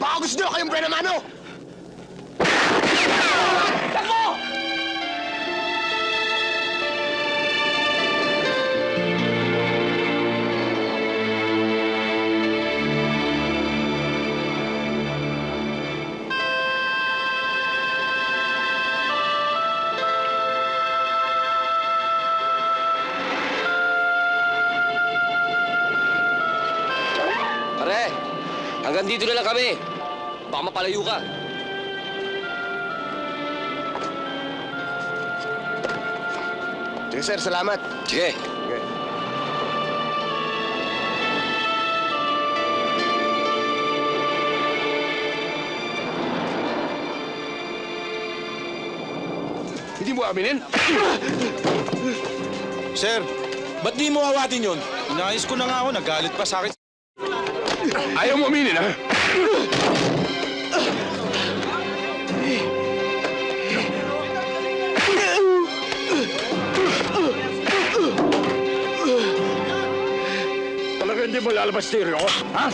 Baka gusto nyo kayong Brenna hanggang dito na lang kami. Baka mapalayo ka. Sige sir, salamat. Sige. Okay. Hindi mo aminin? Sir, ba't di mo awatin yun? Inayos ko na nga ako, nagalit pa sa akin. Ayaw mo aminin, ha? Talaga hindi mo lalabas ko, ha?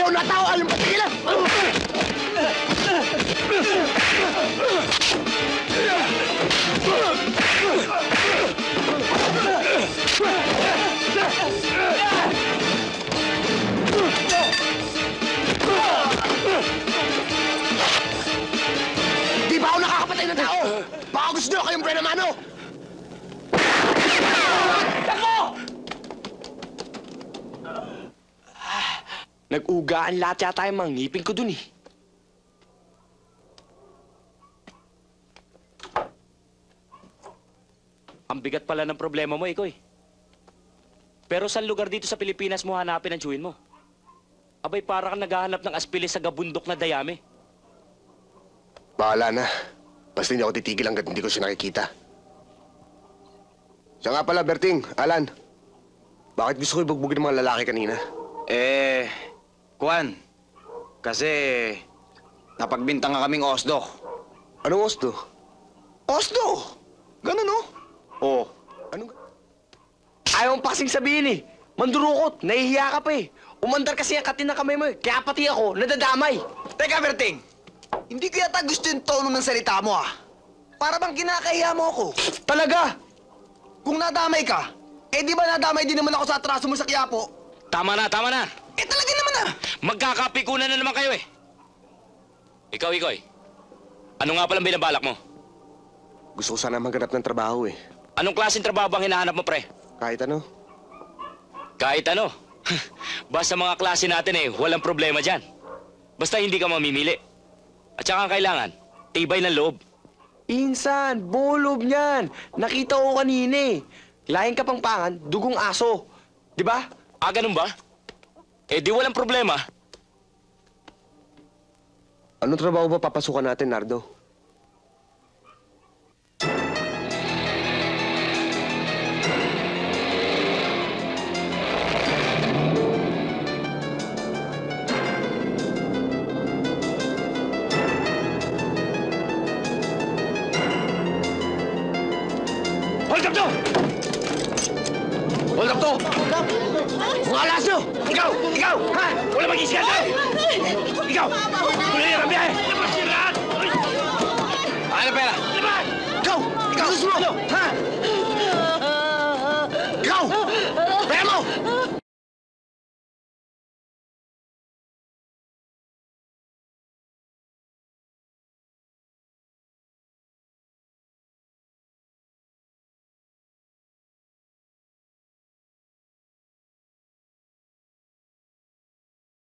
Umayaw na tao, ayaw patigilan! Di ba ako nakakapatay ng tao? Baka gusto nyo kayong Brenna Nag-ugaan lahat yata yung mga ngipin ko dun eh. Ang bigat pala ng problema mo, Ikoy. Pero saan lugar dito sa Pilipinas mo hanapin ang chewin mo? Abay, para kang naghahanap ng aspilis sa gabundok na dayami. Bahala na. Basta hindi ako titigil hanggat hindi ko siya nakikita. Siya nga pala, Berting, Alan. Bakit gusto ko ibugbugin ng mga lalaki kanina? Eh, Kwan, kasi napagbintang nga kaming Osdo. Anong osto? Osdo! Ganun, no? Oh. Anong... Ayaw mo pa kasing sabihin eh. Mandurukot, nahihiya ka pa eh. Umandar kasi ang katin ng kamay mo eh. Kaya pati ako, nadadamay. Teka, Berting. Hindi ko yata gusto yung tono ng salita mo, ah. Para bang kinakahiya mo ako. Talaga? Kung nadamay ka, eh di ba nadamay din naman ako sa atraso mo sa Quiapo? Tama na, tama na. Eh talaga naman, ah. Magkakapikunan na naman kayo eh. Ikaw, Ikoy. Ano nga palang binabalak mo? Gusto ko sana maghanap ng trabaho eh. Anong klaseng trabaho bang hinahanap mo, pre? Kahit ano. Kahit ano. Basta mga klase natin eh, walang problema dyan. Basta hindi ka mamimili. At saka ang kailangan, tibay ng loob. Insan, bolob niyan. Nakita ko kanina eh. Laing kapangpangan, dugong aso. Di ba? Ah, ganun ba? Eh di walang problema. Anong trabaho ba papasukan natin, Nardo? Hold up to! Hold up to! Mga alas nyo! Ikaw! Ikaw! Ha? Wala mag-isya tayo! Ikaw!